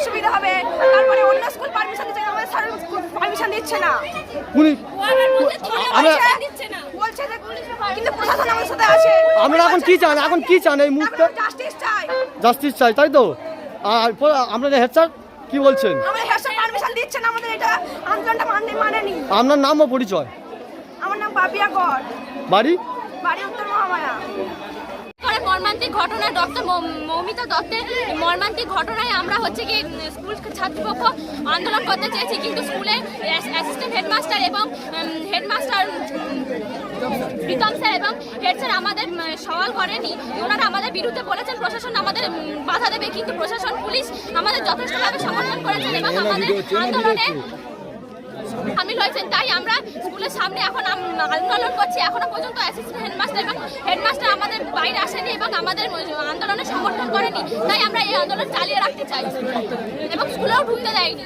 অসুবিধা হবে। তারপরে অন্য স্কুল পারমিশন দিচ্ছে আমাদের স্যার পারমিশন দিচ্ছে না। উনি আমরা বলছে বলছে যে কিন্তু প্রশাসন আমাদের সাথে আছে। আমরা এখন কি চান? এখন কি চান এই মুহূর্তে? জাস্টিস চাই। জাস্টিস চাই তাই তো? আর আপনাদের হেড স্যার কি বলছেন? আমাদের হেড স্যার পারমিশন দিচ্ছে না আমাদের এটা আন্দোলনটা মানে মানেনি। আপনার নাম ও পরিচয়? আমার নাম পাপিয়া গড় বাড়ি? বাড়ি উত্তর মহামায়া। মর্মান্তিক ঘটনা ডক্টর মৌমিতা দত্তের মর্মান্তিক ঘটনায় আমরা হচ্ছে কি স্কুল ছাত্রপক্ষ আন্দোলন করতে চেয়েছি। কিন্তু স্কুলে অ্যাসিস্ট্যান্ট হেডমাস্টার এবং হেডমাস্টার প্রীতম স্যার এবং হেড স্যার আমাদের সওয়াল করেনি। ওনারা আমাদের বিরুদ্ধে বলেছেন প্রশাসন আমাদের বাধা দেবে। কিন্তু প্রশাসন পুলিশ আমাদের যথেষ্টভাবে সমর্থন করেছেন এবং আমাদের আন্দোলনে হয়েছেন তাই আমরা স্কুলের সামনে এখন আন্দোলন করছি। এখনও পর্যন্ত অ্যাসিস্ট্যান্ট হেডমাস্টার এবং হেডমাস্টার আমাদের বাইরে আসেনি এবং আমাদের আন্দোলনে সমর্থন করেনি। তাই আমরা এই আন্দোলন চালিয়ে রাখতে চাই। এবং স্কুলেও ঢুকতে দেয়নি।